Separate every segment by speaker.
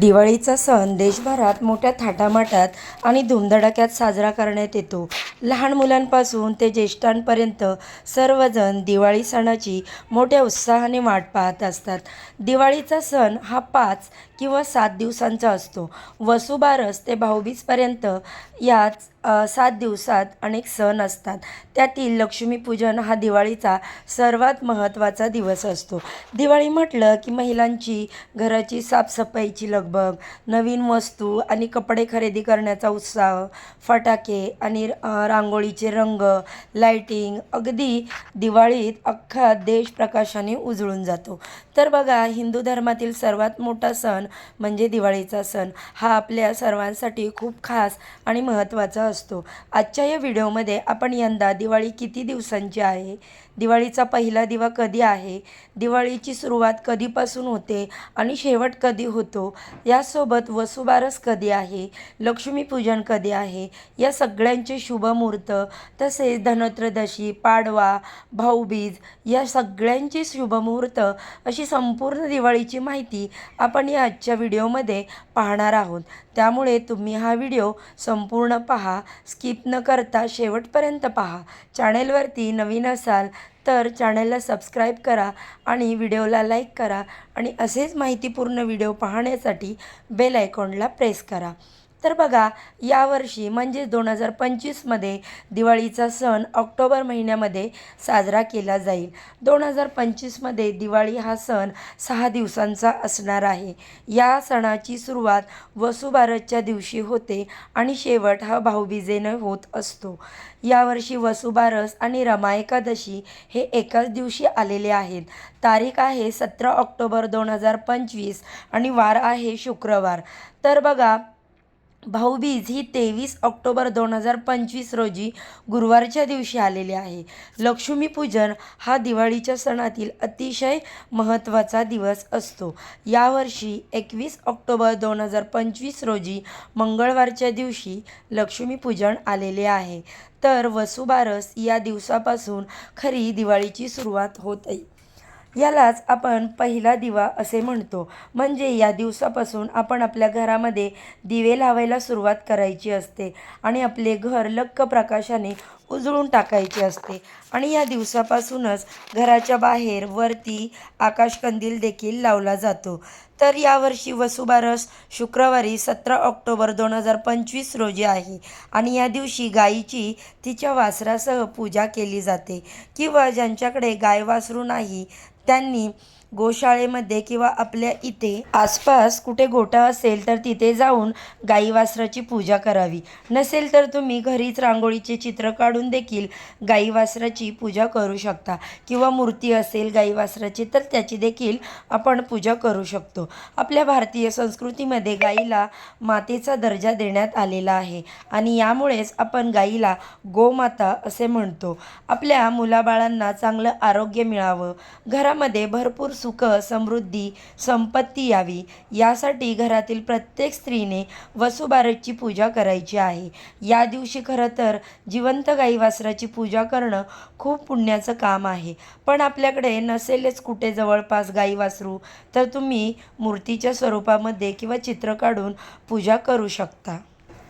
Speaker 1: दिवाळीचा सण देशभरात मोठ्या थाटामाटात आणि धुमधडाक्यात साजरा करण्यात येतो. लहान मुलांपासून ते ज्येष्ठांपर्यंत सर्वजण दिवाळी सणाची मोठ्या उत्साहाने वाट पाहत असतात. दिवाळीचा सण हा पाच किंवा सात दिवसांचा असतो. वसुबारस ते भाऊबीजपर्यंत याच सात दिवसात अनेक सण असतात. त्यातील लक्ष्मीपूजन हा दिवाळीचा सर्वात महत्त्वाचा दिवस असतो. दिवाळी म्हटलं की महिलांची घराची साफसफाईची लगबग नवीन वस्तू आणि कपडे खरेदी करण्याचा उत्साह फटाके आणि रांगोळीचे रंग लाईटिंग अगदी दिवाळीत अख्खा देश प्रकाशाने उजळून जातो. तर बघा हिंदू धर्मातील सर्वात मोठा सण म्हणजे दिवाळीचा सण. हा आपल्या सर्वांसाठी खूप खास आणि महत्त्वाचा असतो आजच्या या व्हिडिओमध्ये आपण यंदा दिवाळी किती दिवसांची आहे? दिवाळीचा पहिला दिवा कधी आहे? दिवाळीची सुरुवात कधीपासून होते आणि शेवट कधी होतो? यासोबत वसुबारस कधी आहे? लक्ष्मीपूजन कधी आहे? या सगळ्यांचे शुभमुहूर्त तसेच धनत्रदशी पाडवा भाऊबीज या सगळ्यांचे शुभमुहूर्त अशी संपूर्ण दिवाळीची माहिती आपण या आजच्या व्हिडिओमध्ये पाहणार आहोत. त्यामुळे तुम्ही हा व्हिडिओ संपूर्ण पहा स्किप न करता शेवटपर्यंत पहा. चॅनेलवरती नवीन असाल तर चॅनलला सबस्क्राईब करा आणि व्हिडिओला लाईक करा आणि असेच माहितीपूर्ण व्हिडिओ पाहण्यासाठी बेल आयकॉनला प्रेस करा. तर बघा यावर्षी म्हणजे दोन हजार पंचवीसमध्ये दिवाळीचा सण ऑक्टोबर महिन्यामध्ये साजरा केला जाईल. दोन हजार पंचवीसमध्ये दिवाळी हा सण सहा दिवसांचा असणार आहे. या सणाची सुरुवात वसुबारसच्या दिवशी होते आणि शेवट हा भाऊबीजेनं होत असतो. यावर्षी वसुबारस आणि रमा एकादशी हे एकाच दिवशी आलेले आहेत. तारीख आहे सतरा ऑक्टोबर दोन हजार पंचवीस आणि वार आहे शुक्रवार. तर बघा भाऊबीज ही तेवीस ऑक्टोबर दोन हजार पंचवीस रोजी गुरुवारच्या दिवशी आलेली आहे. लक्ष्मीपूजन हा दिवाळीच्या सणातील अतिशय महत्त्वाचा दिवस असतो. यावर्षी एकवीस ऑक्टोबर दोन हजार पंचवीस रोजी मंगळवारच्या दिवशी लक्ष्मीपूजन आलेले आहे. तर वसुबारस या दिवसापासून खरी दिवाळीची सुरुवात होते यालाच आपण पहिला दिवा असे म्हणतो. म्हणजे या दिवसापासून आपण आपल्या घरामध्ये दिवे लावायला सुरुवात करायची असते आणि आपले घर लक्क प्रकाशाने उजळून टाकायची असते. आणि या दिवसापासूनच घराच्या बाहेर वरती आकाशकंदील देखील लावला जातो. तर यावर्षी वसुबारस शुक्रवारी सतरा ऑक्टोबर दोन हजार पंचवीस रोजी आहे. आणि या दिवशी गायीची तिच्या वासरासह पूजा केली जाते. किंवा ज्यांच्याकडे गाय वासरू नाही त्यांनी गोशाळेमध्ये किंवा आपल्या इथे आसपास कुठे गोठा असेल तर तिथे जाऊन गाई वासराची पूजा करावी. नसेल तर तुम्ही घरीच रांगोळीचे चित्र काढून देखील गाई वासराची पूजा करू शकता. किंवा मूर्ती असेल गाई वासराची तर त्याची देखील आपण पूजा करू शकतो. आपल्या भारतीय संस्कृतीमध्ये गाईला मातेचा दर्जा देण्यात आलेला आहे आणि यामुळेच आपण गाईला गोमाता असे म्हणतो. आपल्या मुलाबाळांना चांगलं आरोग्य मिळावं. घरामध्ये भरपूर सुख समृद्धी संपत्ती यावी. यासाठी घरातील प्रत्येक स्त्रीने वसुबारसची पूजा करायची आहे. या दिवशी खरं तर जिवंत गाई वासराची पूजा करणं खूप पुण्याचं काम आहे. पण आपल्याकडे नसेलच कुठे जवळपास गाई वासरू तर तुम्ही मूर्तीच्या स्वरूपामध्ये किंवा चित्र काढून पूजा करू शकता.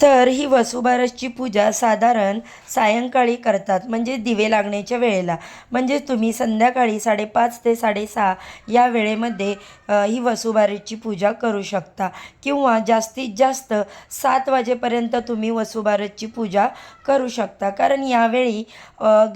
Speaker 1: तर ही वसुबारसची पूजा साधारण सायंकाळी करतात म्हणजे दिवे लागण्याच्या वेळेला. म्हणजे तुम्ही संध्याकाळी साडेपाच ते साडेसहा या वेळेमध्ये ही वसुबारसची पूजा करू शकता. किंवा जास्तीत जास्त सात वाजेपर्यंत तुम्ही वसुबारसची पूजा करू शकता. कारण यावेळी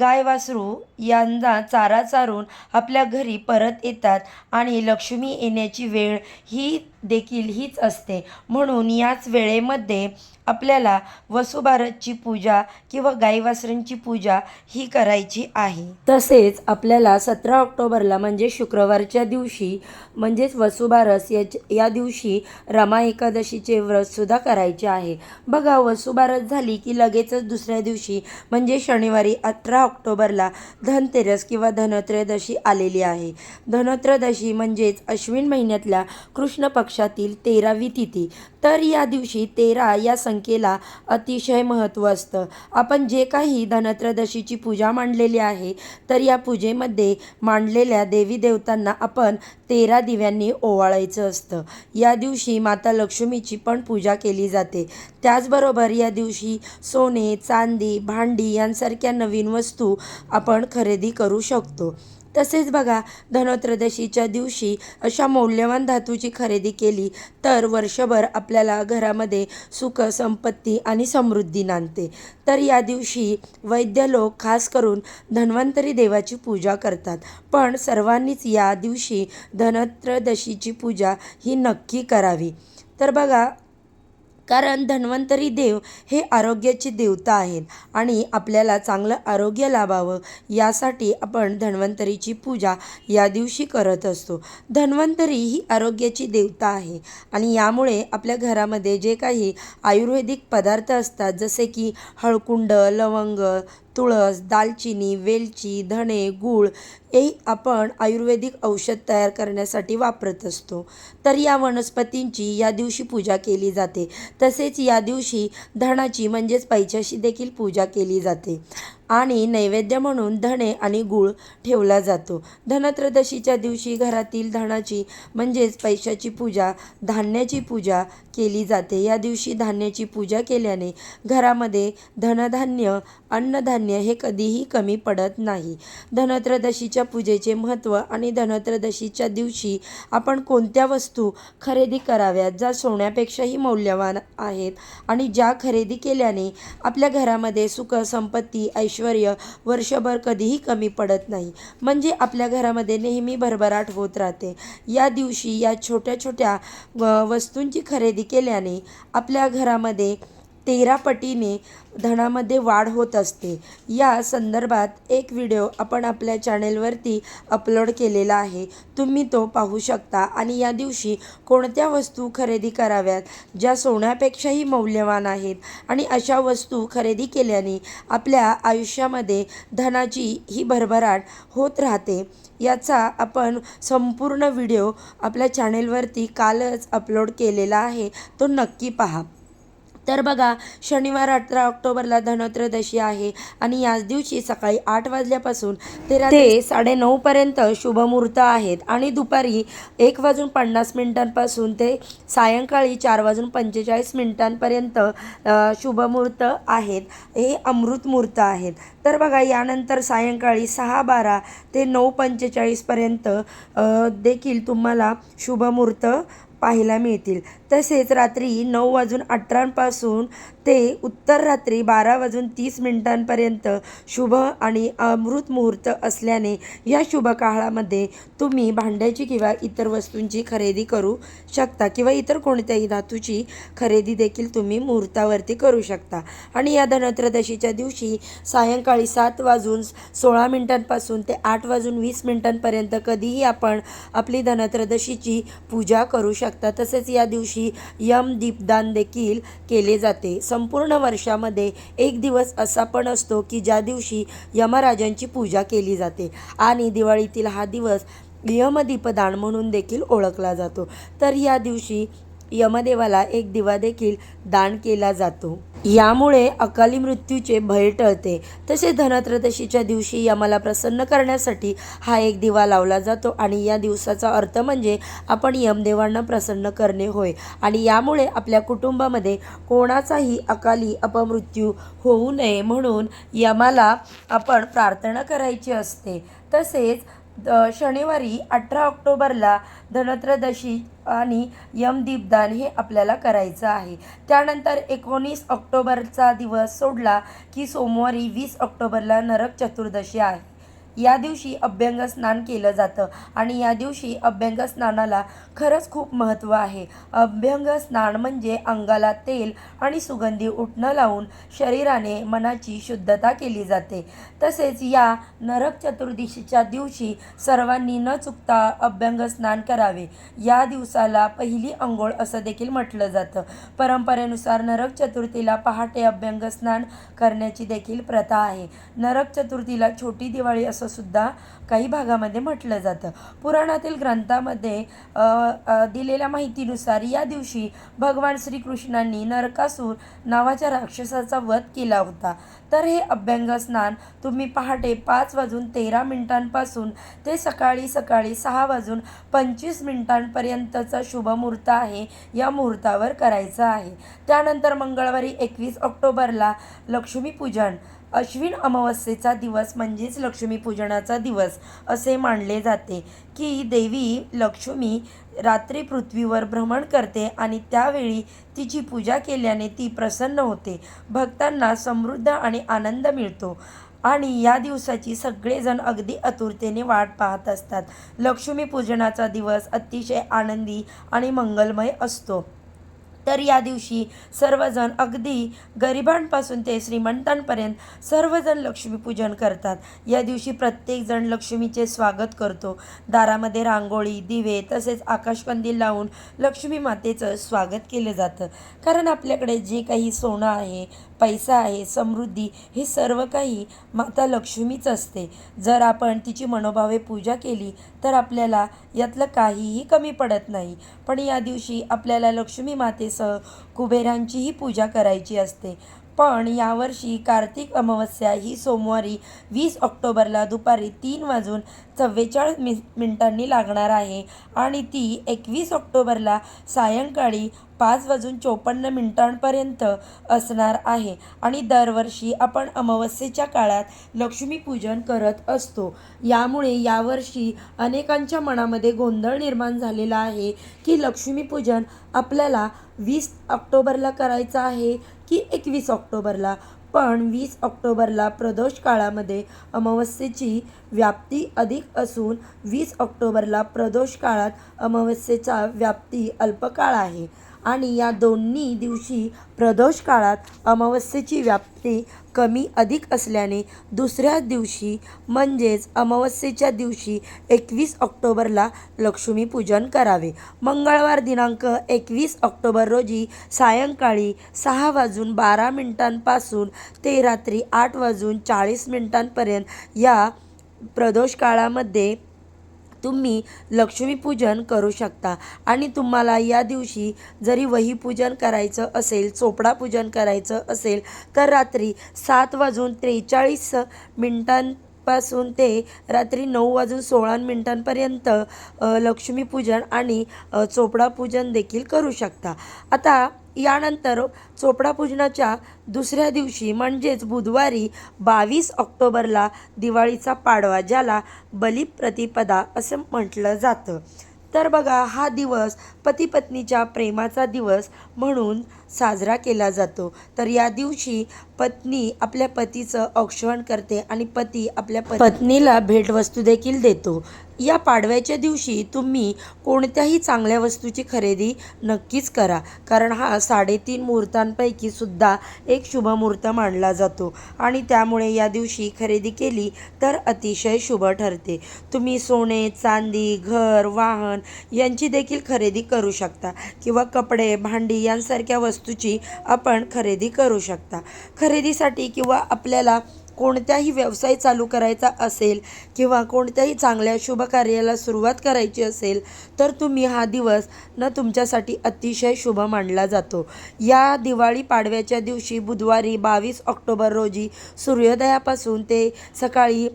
Speaker 1: गाय वासरू यांना चारा चारून आपल्या घरी परत येतात आणि लक्ष्मी येण्याची वेळ ही देखील हीच असते. म्हणून याच वेळेमध्ये आपल्याला वसुबारसची पूजा किंवा गाईवासरांची पूजा ही करायची आहे. तसेच आपल्याला सतरा ऑक्टोबरला म्हणजे शुक्रवारच्या दिवशी म्हणजेच वसुबारस याच या दिवशी रमा एकादशीचे व्रतसुद्धा करायचे आहे. बघा वसुबारस झाली की लगेचच दुसऱ्या दिवशी म्हणजे शनिवारी अठरा ऑक्टोबरला धनतेरस किंवा धनत्रयोदशी आलेली आहे. धनत्रयोदशी म्हणजेच अश्विन महिन्यातल्या कृष्ण पक्षातील तेरावी तिथी. तर या दिवशी तेरा या संख्येला अतिशय महत्त्व असतं. आपण जे काही धनत्रदशीची पूजा मांडलेली आहे तर या पूजेमध्ये मांडलेल्या देवी देवतांना आपण तेरा दिव्यांनी ओवाळायचं असतं. या दिवशी माता लक्ष्मीची पण पूजा केली जाते. त्याचबरोबर या दिवशी सोने चांदी भांडी यांसारख्या नवीन वस्तू आपण खरेदी करू शकतो. तसेच बघा धनोत्रदशीच्या दिवशी अशा मौल्यवान धातूची खरेदी केली तर वर्षभर आपल्याला घरामध्ये सुख संपत्ती आणि समृद्धी नांदते. तर या दिवशी वैद्य लोक खास करून धन्वंतरी देवाची पूजा करतात. पण सर्वांनीच या दिवशी धनत्रदशीची पूजा ही नक्की करावी. तर बघा कारण धन्वंतरी देव हे आरोग्याची देवता आहेत आणि आपल्याला चांगलं आरोग्य लाभावं यासाठी आपण धन्वंतरीची पूजा या दिवशी करत असतो. धन्वंतरी ही आरोग्याची देवता आहे आणि यामुळे आपल्या घरामध्ये जे काही आयुर्वेदिक पदार्थ असतात जसे की हळकुंड लवंग तुळस दालचिनी वेलची धणे गूळ हे आपण आयुर्वेदिक औषध तयार करण्यासाठी वापरत असतो. तर या वनस्पतींची या दिवशी पूजा केली जाते. तसेच या दिवशी धणाची म्हणजेच पैशाशी देखील पूजा केली जाते. आणि नैवेद्य म्हणून धणे आणि गूळ ठेवला जातो. धनत्रदशीच्या दिवशी घरातील धनाची म्हणजेच पैशाची पूजा धान्याची पूजा केली जाते. या दिवशी धान्याची पूजा केल्याने घरामध्ये धनधान्य अन्नधान्य हे कधीही कमी पडत नाही. धनत्रदशीच्या पूजेचे महत्त्व आणि धनत्रदशीच्या दिवशी आपण कोणत्या वस्तू खरेदी कराव्यात ज्या सोन्यापेक्षाही मौल्यवान आहेत आणि ज्या खरेदी केल्याने आपल्या घरामध्ये सुख संपत्ती ऐश्वर वर्षभर कधीही कमी पडत नाही. म्हणजे आपल्या घरामध्ये नेहमी भरभराट होत राहते. या दिवशी या छोट्या छोट्या व वस्तूंची खरेदी केल्याने आपल्या घरामध्ये तेरा पटीने धनामध्ये वाढ होत असते. या संदर्भात एक व्हिडिओ आपण आपल्या चॅनेलवरती अपलोड केलेला आहे. तुम्ही तो पाहू शकता आणि या दिवशी कोणत्या वस्तू खरेदी कराव्यात ज्या सोन्यापेक्षाही मौल्यवान आहेत आणि अशा वस्तू खरेदी केल्याने आपल्या आयुष्यामध्ये धनाची ही भरभराट होत राहते. याचा आपण संपूर्ण व्हिडिओ आपल्या चॅनेलवरती कालच अपलोड केलेला आहे. तो नक्की पहा. तर बघा शनिवार अठरा ऑक्टोबरला धनत्रयोदशी आहे आणि याच दिवशी सकाळी आठ वाजल्यापासून ते ते साडेनऊपर्यंत शुभमुहूर्त आहेत आणि दुपारी एक वाजून पन्नास मिनिटांपासून ते सायंकाळी चार वाजून पंचेचाळीस मिनिटांपर्यंत शुभमुहूर्त आहेत. हे अमृत मुहूर्त आहेत. तर बघा यानंतर सायंकाळी सहा बारा ते नऊ पंचेचाळीसपर्यंत देखील तुम्हाला शुभमुहूर्त पाहायला मिळतील. तसेच रात्री नऊ वाजून अठरापासून ते उत्तर रात्री बारा वाजून तीस मिनिटांपर्यंत शुभ आणि अमृत मुहूर्त असल्याने या शुभ काळामध्ये तुम्ही भांड्याची किंवा इतर वस्तूंची खरेदी करू शकता किंवा इतर कोणत्याही धातूची खरेदी देखील तुम्ही मुहूर्तावरती करू शकता. आणि या धनत्रदशीच्या दिवशी सायंकाळी सात वाजून सोळा मिनिटांपासून ते आठ वाजून वीस मिनिटांपर्यंत कधीही आपण आपली धनत्रदशीची पूजा करू शकता. तसेच या दिवशी यम दीपदान देखील केले जाते. संपूर्ण वर्षामध्ये एक दिवस असा पण असतो की ज्या दिवशी यमराजांची पूजा केली जाते आणि दिवाळीतील हा दिवस यमदीपदान म्हणून देखील ओळखला जातो. तर या दिवशी यमदेवाला एक दिवा देखील दान केला जातो. यामुळे अकाली मृत्यूचे भय टळते. तसे धनत्रदशीच्या दिवशी यमाला प्रसन्न करण्यासाठी हा एक दिवा लावला जातो आणि या दिवसाचा अर्थ म्हणजे आपण यमदेवांना प्रसन्न करणे होय आणि यामुळे आपल्या कुटुंबामध्ये कोणाचाही अकाली अपमृत्यू होऊ नये म्हणून यमाला आपण प्रार्थना करायची असते. तसेच द शनिवारी अठरा ऑक्टोबरला धनत्रदशी आणि यमदीपदान हे आपल्याला करायचं आहे. त्यानंतर एकोणीस ऑक्टोबरचा दिवस सोडला की सोमवारी वीस ऑक्टोबरला नरक चतुर्दशी आहे. या दिवशी अभ्यंग स्नान केलं जातं आणि या दिवशी अभ्यंग स्नानाला खरंच खूप महत्त्व आहे. अभ्यंग स्नान म्हणजे अंगाला तेल आणि सुगंधी उठणं लावून शरीराने मनाची शुद्धता केली जाते. तसेच या नरक चतुर्दशीच्या दिवशी सर्वांनी न चुकता अभ्यंग स्नान करावे. या दिवसाला पहिली अंघोळ असं देखील म्हटलं जातं. परंपरेनुसार नरक चतुर्थीला पहाटे अभ्यंग स्नान करण्याची देखील प्रथा आहे. नरक चतुर्थीला छोटी दिवाळी असं सुद्धा काही भागामध्ये म्हटलं जातं. पुराणातील ग्रंथामध्ये दिलेल्या माहितीनुसार या दिवशी भगवान श्रीकृष्णांनी नरकासूर नावाच्या राक्षसाचा वध केला होता. तर हे अभ्यंग स्नान तुम्ही पहाटे पाच वाजून तेरा मिनिटांपासून ते सकाळी सकाळी सहा वाजून पंचवीस मिनिटांपर्यंतचा शुभ मुहूर्त आहे या मुहूर्तावर करायचं आहे. त्यानंतर मंगळवारी एकवीस ऑक्टोबरला लक्ष्मीपूजन अश्विन अमावस्येचा दिवस म्हणजेच लक्ष्मीपूजनाचा दिवस असे मानले जाते की देवी लक्ष्मी रात्री पृथ्वीवर भ्रमण करते आणि त्यावेळी तिची पूजा केल्याने ती प्रसन्न होते. भक्तांना समृद्ध आणि आनंद मिळतो. आणि या दिवसाची सगळेजण अगदी आतुरतेने वाट पाहत असतात. लक्ष्मीपूजनाचा दिवस अतिशय आनंदी आणि मंगलमय असतो. तर या दिवशी सर्वजण अगदी गरिबांपासून ते श्रीमंतांपर्यंत सर्वजण लक्ष्मीपूजन करतात. या दिवशी प्रत्येकजण लक्ष्मीचे स्वागत करतो. दारामध्ये रांगोळी दिवे तसेच आकाशकंदील लावून लक्ष्मी मातेचं स्वागत केलं जातं. कारण आपल्याकडे जे काही सोनं आहे पैसा आहे समृद्धी हे सर्व काही माता लक्ष्मीच असते. जर आपण तिची मनोभावे पूजा केली तर आपल्याला यातलं काहीही कमी पडत नाही. पण या दिवशी आपल्याला लक्ष्मी मातेसह कुबेरांचीही पूजा करायची असते. पण यावर्षी कार्तिक अमावस्या ही सोमवारी वीस ऑक्टोबरला दुपारी तीन वाजून चव्वेचाळीस मि मिनिटांनी लागणार आहे. आणि ती एकवीस ऑक्टोबरला सायंकाळी पाच वाजून चोपन्न मिनिटांपर्यंत असणार आहे. आणि दरवर्षी आपण अमावस्येच्या काळात लक्ष्मीपूजन करत असतो. यामुळे यावर्षी अनेकांच्या मनामध्ये गोंधळ निर्माण झालेला आहे की लक्ष्मीपूजन आपल्याला वीस ऑक्टोबरला करायचं आहे की एकवीस ऑक्टोबरला? पण वीस ऑक्टोबरला प्रदोष काळामध्ये अमावस्येची व्याप्ती अधिक असून वीस ऑक्टोबरला प्रदोष काळात अमावस्येचा व्याप्ती अल्पकाळ आहे. आणि या दोन्ही दिवशी प्रदोष काळात अमावस्येची व्याप्ती कमी अधिक असल्याने दुसऱ्या दिवशी म्हणजेच अमावस्येच्या दिवशी एकवीस ऑक्टोबरला लक्ष्मीपूजन करावे. मंगळवार दिनांक एकवीस ऑक्टोबर रोजी सायंकाळी सहा वाजून बारा मिनिटांपासून ते रात्री आठ वाजून चाळीस मिनिटांपर्यंत या प्रदोष काळामध्ये तुम्ही लक्ष्मीपूजन करू शकता. आणि तुम्हाला या दिवशी जरी वहीपूजन करायचं असेल चोपडा पूजन करायचं असेल तर रात्री सात वाजून त्रेचाळीस मिनटांपासून ते रात्री नऊ वाजून सोळा मिनिटांपर्यंत लक्ष्मीपूजन आणि चोपडा पूजन देखील करू शकता. आता यानंतर चोपडा पूजनाच्या दुसऱ्या दिवशी म्हणजेच बुधवारी बावीस ऑक्टोबरला दिवाळीचा पाडवा ज्याला बलिप्रतिपदा असं म्हटलं जातं. तर बघा हा दिवस पतीपत्नीच्या प्रेमाचा दिवस म्हणून साजरा केला जातो. तर या दिवशी पत्नी आपल्या पतीचं औक्षण करते आणि पती आपल्या पत्नीला भेटवस्तू देखील देतो. या पाडव्याच्या दिवशी तुम्ही कोणत्याही चांगल्या वस्तूची खरेदी नक्कीच करा. कारण हा साडेतीन मुहूर्तांपैकी सुद्धा एक शुभ मुहूर्त मानला जातो. आणि त्यामुळे या दिवशी खरेदी केली तर अतिशय शुभ ठरते. तुम्ही सोने चांदी घर वाहन यांची देखील खरेदी करू शकता. किंवा कपडे भांडी यांसारख्या वस्तू वस्तूची आपण खरेदी करू शकता. खरेदीसाठी किंवा आपल्याला कोणत्याही व्यवसाय चालू करायचा असेल किंवा कोणत्याही चांगल्या शुभ कार्याला सुरुवात करायची असेल तर तुम्ही हा दिवस न तुमच्यासाठी अतिशय शुभ मानला जातो. या दिवाळी पाडव्याच्या दिवशी बुधवारी बावीस ऑक्टोबर रोजी सूर्योदयापासून ते सकाळी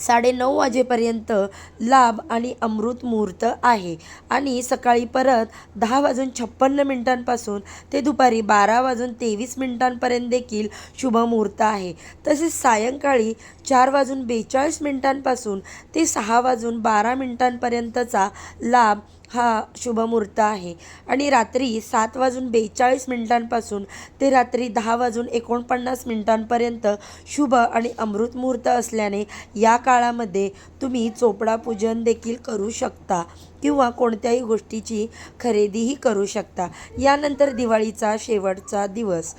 Speaker 1: साडेनऊ वाजेपर्यंत लाभ आणि अमृत मुहूर्त आहे. आणि सकाळी परत दहा वाजून छप्पन्न मिनिटांपासून ते दुपारी बारा वाजून तेवीस मिनिटांपर्यंत देखील शुभ मुहूर्त आहे. तसेच सायंकाळी चार वाजून बेचाळीस मिनिटांपासून ते सहा वाजून बारा मिनिटांपर्यंतचा लाभ हा शुभमुहूर्त आहे. आणि रात्री सात वाजून बेचाळीस मिनिटांपासून ते रात्री दहा वाजून एकोणपन्नास मिनिटांपर्यंत शुभ आणि अमृत मुहूर्त असल्याने या काळामध्ये तुम्ही चोपडा पूजन देखील करू शकता किंवा कोणत्याही गोष्टीची खरेदीही करू शकता. यानंतर दिवाळीचा शेवटचा दिवस.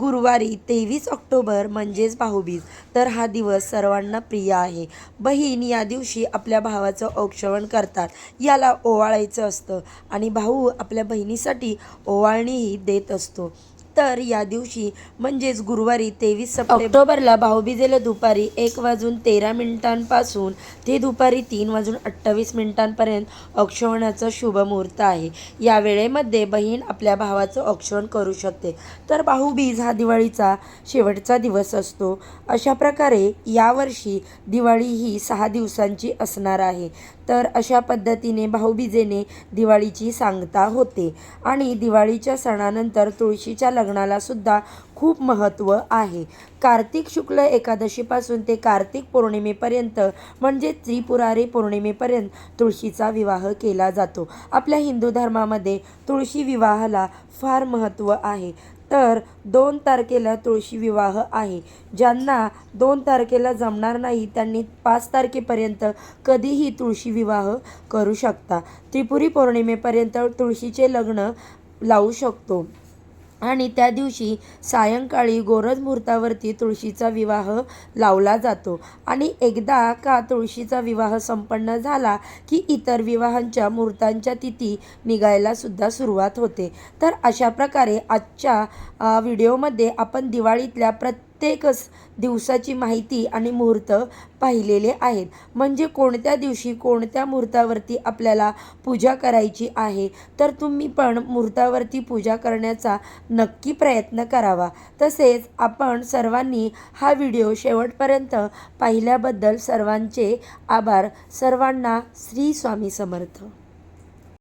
Speaker 1: गुरुवारी तेवीस ऑक्टोबर म्हणजेच भाऊबीज. तर हा दिवस सर्वांना प्रिय आहे. बहीण या दिवशी आपल्या भावाचं औक्षवण करतात. याला ओवाळायचं असतं आणि भाऊ आपल्या बहिणीसाठी ओवाळणीही देत असतो. तर या दिवशी म्हणजेच गुरुवारी तेवीस सप्टेंबर ऑक्टोबरला भाऊबीजेला दुपारी एक वाजून तेरा मिनिटांपासून ते दुपारी तीन वाजून अठ्ठावीस मिनिटांपर्यंत औक्षवणाचा शुभ मुहूर्त आहे. या वेळेमध्ये बहीण आपल्या भावाचं औक्षवण करू शकते. तर भाऊबीज हा दिवाळीचा शेवटचा दिवस असतो. अशा प्रकारे यावर्षी दिवाळी ही सहा दिवसांची असणार आहे. तर अशा पद्धतीने भाऊबीजेने दिवाळीची सांगता होते. आणि दिवाळीच्या सणानंतर तुळशीच्या लग्नाला सुद्धा खूप महत्त्व आहे. कार्तिक शुक्ल एकादशीपासून ते कार्तिक पौर्णिमेपर्यंत म्हणजे त्रिपुरारी पौर्णिमेपर्यंत तुळशीचा विवाह केला जातो. आपल्या हिंदू धर्मामध्ये तुळशी विवाहाला फार महत्त्व आहे. तर दोन तारखेला तुळशी विवाह आहे. ज्यांना दोन तारखेला जमणार नाही त्यांनी पाच तारखेपर्यंत कधीही तुळशी विवाह करू शकता. त्रिपुरी पौर्णिमेपर्यंत तुळशीचे लग्न लावू शकतो. आणि त्या दिवशी सायंकाळी गोरज मुहूर्तावरती तुळशीचा विवाह लावला जातो. आणि एकदा का तुळशीचा विवाह संपन्न झाला की इतर विवाहांच्या मुहूर्तांच्या तिथी निघायला सुद्धा सुरुवात होते. तर अशा प्रकारे आजच्या व्हिडिओमध्ये आपण दिवाळीतल्या प्रत्येकच दिवसाची माहिती आणि मुहूर्त पाहिलेले आहेत. म्हणजे कोणत्या दिवशी कोणत्या मुहूर्तावरती आपल्याला पूजा करायची आहे तर तुम्ही पण मुहूर्तावरती पूजा करण्याचा नक्की प्रयत्न करावा. तसेच आपण सर्वांनी हा व्हिडिओ शेवटपर्यंत पाहिल्याबद्दल सर्वांचे आभार. सर्वांना श्री स्वामी समर्थ.